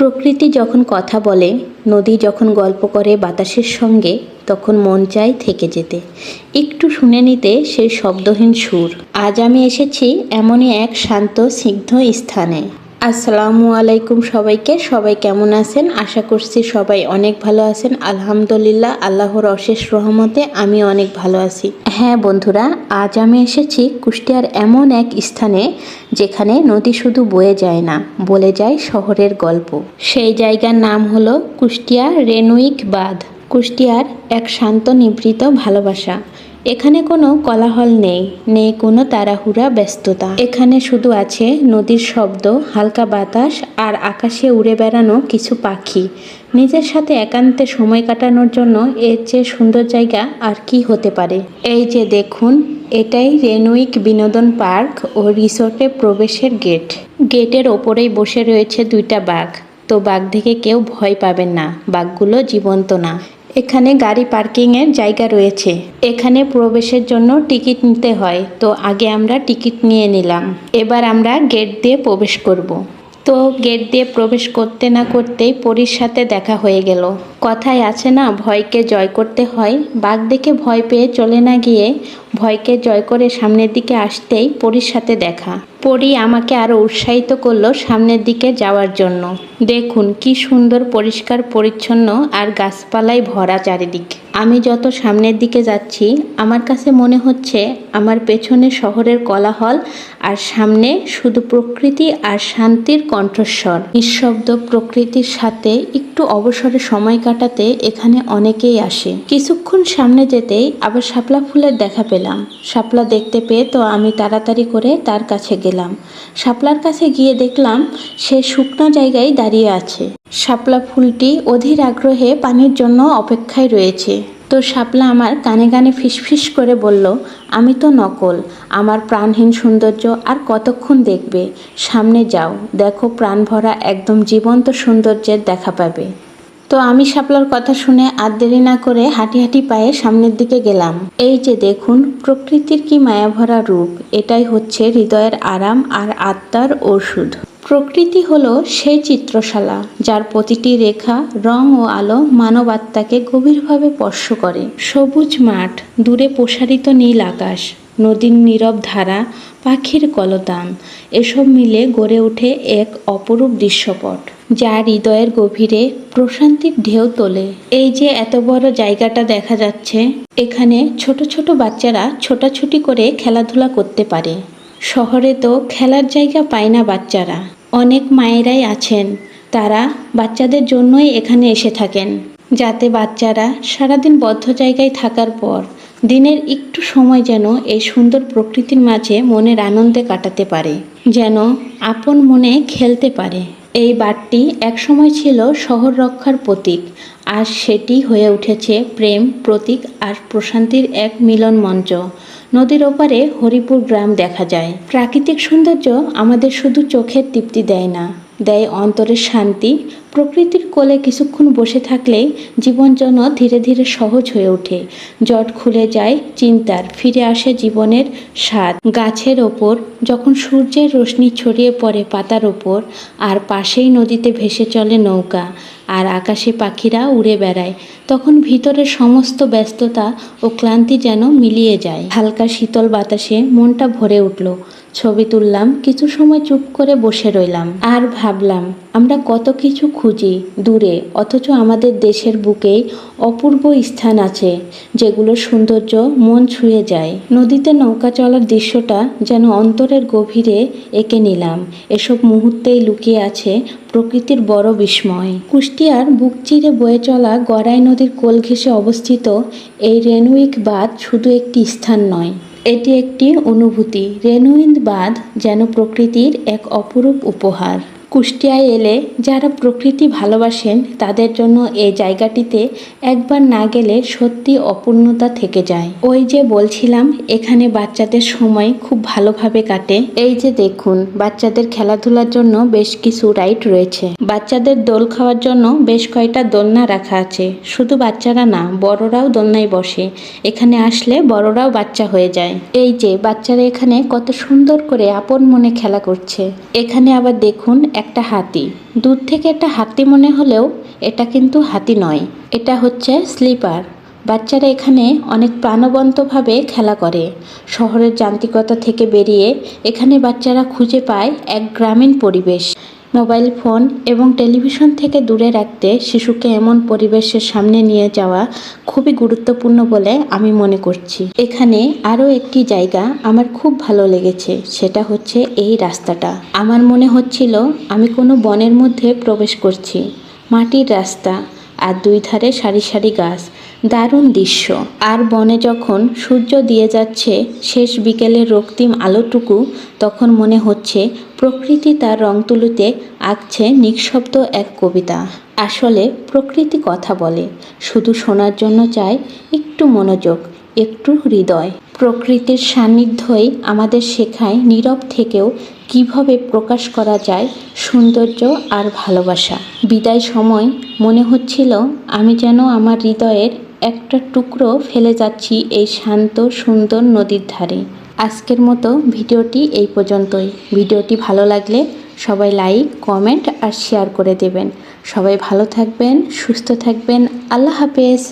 প্রকৃতি যখন কথা বলে, নদী যখন গল্প করে বাতাসের সঙ্গে, তখন মন চায় থেকে যেতে। একটু শুনে নিতে সেই শব্দহীন সুর। আজ আমি এসেছি এমনই এক শান্ত, স্নিগ্ধ স্থানে। আসসালামু আলাইকুম সবাইকে। সবাই কেমন আছেন? আশা করছি সবাই অনেক ভালো আছেন। আলহামদুলিল্লাহ, আল্লাহর অশেষ রহমতে আমি অনেক ভালো আছি। হ্যাঁ বন্ধুরা, আজ আমি এসেছি কুষ্টিয়ার এমন এক স্থানে যেখানে নদী শুধু বয়ে যায় না, বলে যায় শহরের গল্প। সেই জায়গার নাম হলো কুষ্টিয়া রেনুইক বাঁধ। কুষ্টিয়ার এক শান্ত নিবৃত ভালোবাসা। এখানে কোনো কোলাহল নেই নেই কোনো তাড়াহুড়া, ব্যস্ততা। এখানে শুধু আছে নদীর শব্দ, হালকা বাতাস আর আকাশে উড়ে বেড়ানো কিছু পাখি। নিজের সাথে একান্তে সময় কাটানোর জন্য এর চেয়ে সুন্দর জায়গা আর কি হতে পারে? এই যে দেখুন, এটাই রেনুইক বিনোদন পার্ক ও রিসোর্টে প্রবেশের গেট। গেটের ওপরেই বসে রয়েছে দুইটা বাঘ। তো বাঘ দেখে কেউ ভয় পাবেন না, বাঘগুলো জীবন্ত না। এখানে গাড়ি পার্কিংয়ের জায়গা রয়েছে। এখানে প্রবেশের জন্য টিকিট নিতে হয়। তো আগে আমরা টিকিট নিয়ে নিলাম। এবার আমরা গেট দিয়ে প্রবেশ করব। তো গেট দিয়ে প্রবেশ করতে না করতেই পরীর সাথে দেখা হয়ে গেল। কথায় আছে না, ভয়কে জয় করতে হয়। বাঘ দেখে ভয় পেয়ে চলে না গিয়ে ভয়কে জয় করে সামনের দিকে আসতেই পরীর সাথে দেখা। পরি আমাকে আরও উৎসাহিত করল সামনের দিকে যাওয়ার জন্য। দেখুন কি সুন্দর পরিষ্কার পরিচ্ছন্ন আর গাছপালায় ভরা চারিদিক। আমি যত সামনের দিকে যাচ্ছি, আমার কাছে মনে হচ্ছে আমার পেছনে শহরের কোলাহল আর সামনে শুধু প্রকৃতি আর শান্তির কণ্ঠস্বর। নিঃশব্দ প্রকৃতির সাথে একটু অবসরে সময় কাটাতে এখানে অনেকেই আসে। কিছুক্ষণ সামনে যেতেই আবার শাপলা ফুলের দেখা পেলাম। শাপলা দেখতে পেয়ে তো আমি তাড়াতাড়ি করে তার কাছে গেলাম। শাপলার কাছে গিয়ে দেখলাম সে শুকনো জায়গায় দাঁড়িয়ে আছে। শাপলা ফুলটি অধীর আগ্রহে পানির জন্য অপেক্ষায় রয়েছে। তো শাপলা আমার কানে কানে ফিসফিস করে বলল, আমি তো নকল। আমার প্রাণহীন সৌন্দর্য আর কতক্ষণ দেখবে? সামনে যাও। দেখো প্রাণ ভরা একদম জীবন্ত সৌন্দর্যের দেখা পাবে। তো আমি শাপলার কথা শুনে আর দেরি না করে হাঁটি হাঁটি পায়ে সামনের দিকে গেলাম। এই যে দেখুন, প্রকৃতির কি মায়াভরা রূপ, এটাই হচ্ছে হৃদয়ের আরাম আর আত্মার ওষুধ। প্রকৃতি হলো সেই চিত্রশালা, যার প্রতিটি রেখা, রং ও আলো মানব আত্মাকে গভীরভাবে স্পর্শ করে। সবুজ মাঠ, দূরে প্রসারিত নীল আকাশ নদীর নীরব ধারা, পাখির কলতান, এসব মিলে গড়ে ওঠে এক অপরূপ দৃশ্যপট যা হৃদয়ের গভীরে প্রশান্তির ঢেউ তোলে। এই যে এত বড় জায়গাটা দেখা যাচ্ছে, এখানে ছোট ছোট বাচ্চারা ছোটাছুটি করে খেলাধুলা করতে পারে। শহরে তো খেলার জায়গা পায় না বাচ্চারা। অনেক মায়েরাই আছেন, তারা বাচ্চাদের জন্যই এখানে এসে থাকেন। যাতে বাচ্চারা সারাদিন বদ্ধ জায়গায় থাকার পর দিনের একটু সময় যেন এই সুন্দর প্রকৃতির মাঝে মনের আনন্দে কাটাতে পারে, যেন আপন মনে খেলতে পারে। এই বাটটি একসময় ছিল শহর রক্ষার প্রতীক, আর সেটি হয়ে উঠেছে প্রেম, প্রতীক আর প্রশান্তির এক মিলন মঞ্চ। নদীর ওপারে হরিপুর গ্রাম দেখা যায়। প্রাকৃতিক সৌন্দর্য আমাদের শুধু চোখের তৃপ্তি দেয় না, দেয় অন্তরের শান্তি প্রকৃতির কোলে কিছুক্ষণ বসে থাকলেই জীবন যেন ধীরে ধীরে সহজ হয়ে ওঠে। জট খুলে যায় চিন্তার, ফিরে আসে জীবনের স্বাদ। গাছের ওপর, যখন সূর্যের রশ্মি ছড়িয়ে পড়ে পাতার ওপর, আর পাশেই নদীতে ভেসে চলে নৌকা, আর আকাশে পাখিরা উড়ে বেড়ায়, তখন ভিতরের সমস্ত ব্যস্ততা ও ক্লান্তি যেন মিলিয়ে যায়। হালকা শীতল বাতাসে মনটা ভরে উঠল। ছবি তুললাম, কিছু সময় চুপ করে বসে রইলাম। আর ভাবলাম আমরা কত কিছু খুঁজি দূরে, অথচ আমাদের দেশের বুকেই অপূর্ব স্থান আছে, যেগুলোর সৌন্দর্য মন ছুঁয়ে যায়। নদীতে নৌকা চলার দৃশ্যটা যেন অন্তরের গভীরে এঁকে নিলাম। এসব মুহূর্তেই লুকিয়ে আছে প্রকৃতির বড় বিস্ময়। কুষ্টিয়ার বুক চিরে বয়ে চলা গড়াই নদীর কোল ঘেঁষে অবস্থিত এই রেনুইক বাঁধ শুধু একটি স্থান নয়, এটি একটি অনুভূতি। রেনুইন্দ বাঁধ যেন প্রকৃতির এক অপরূপ উপহার। কুষ্টিয়ায় এলে যারা প্রকৃতি ভালোবাসেন তাদের জন্য এই জায়গাটিতে একবার না গেলে সত্যি অপূর্ণতা থেকে যায়। ওই যে বলছিলাম, এখানে বাচ্চাদের সময় খুব ভালোভাবে কাটে। এই যে দেখুন, বাচ্চাদের খেলাধুলার জন্য বেশ কিছু রাইড রয়েছে। বাচ্চাদের দোল খাওয়ার জন্য বেশ কয়েকটা দোলনা রাখা আছে। শুধু বাচ্চারা না, বড়রাও দোলনায় বসে। এখানে আসলে বড়রাও বাচ্চা হয়ে যায়। এই যে বাচ্চারা এখানে কত সুন্দর করে আপন মনে খেলা করছে। এখানে আবার দেখুন একটা হাতি। দূর থেকে একটা হাতি মনে হলেও এটা কিন্তু হাতি নয়। এটা হচ্ছে স্লিপার। বাচ্চারা এখানে অনেক প্রাণবন্তভাবে খেলা করে। শহরের যান্ত্রিকতা থেকে বেরিয়ে এখানে বাচ্চারা খুঁজে পায় এক গ্রামীণ পরিবেশ। মোবাইল ফোন এবং টেলিভিশন থেকে দূরে রাখতে শিশুকে এমন পরিবেশের সামনে নিয়ে যাওয়া খুবই গুরুত্বপূর্ণ বলে আমি মনে করছি। এখানে আরও একটি জায়গা আমার খুব ভালো লেগেছে, সেটা হচ্ছে এই রাস্তাটা। আমার মনে হচ্ছিল আমি কোনো বনের মধ্যে প্রবেশ করছি। মাটির রাস্তা আর দুই ধারে সারি সারি গাছ। দারুণ দৃশ্য। আর বনে যখন সূর্য দিয়ে যাচ্ছে শেষ বিকেলের রক্তিম আলোটুকু, তখন মনে হচ্ছে প্রকৃতি তার রং তুলিতে আঁকছে নিঃশব্দ এক কবিতা। আসলে প্রকৃতি কথা বলে। শুধু শোনার জন্য চাই একটু মনোযোগ, একটু হৃদয়। প্রকৃতির সান্নিধ্যই আমাদের শেখায় নীরব থেকেও কীভাবে প্রকাশ করা যায় সৌন্দর্য আর ভালোবাসা। বিদায় সময় মনে হচ্ছিল, আমি যেন আমার হৃদয়ের একটা টুকরো ফেলে যাচ্ছি এই শান্ত, সুন্দর নদীর ধারে। আজকের মতো ভিডিওটি এই পর্যন্তই। ভিডিওটি ভালো লাগলে সবাই লাইক, কমেন্ট আর শেয়ার করে দেবেন। সবাই ভালো থাকবেন, সুস্থ থাকবেন। আল্লাহ হাফেজ।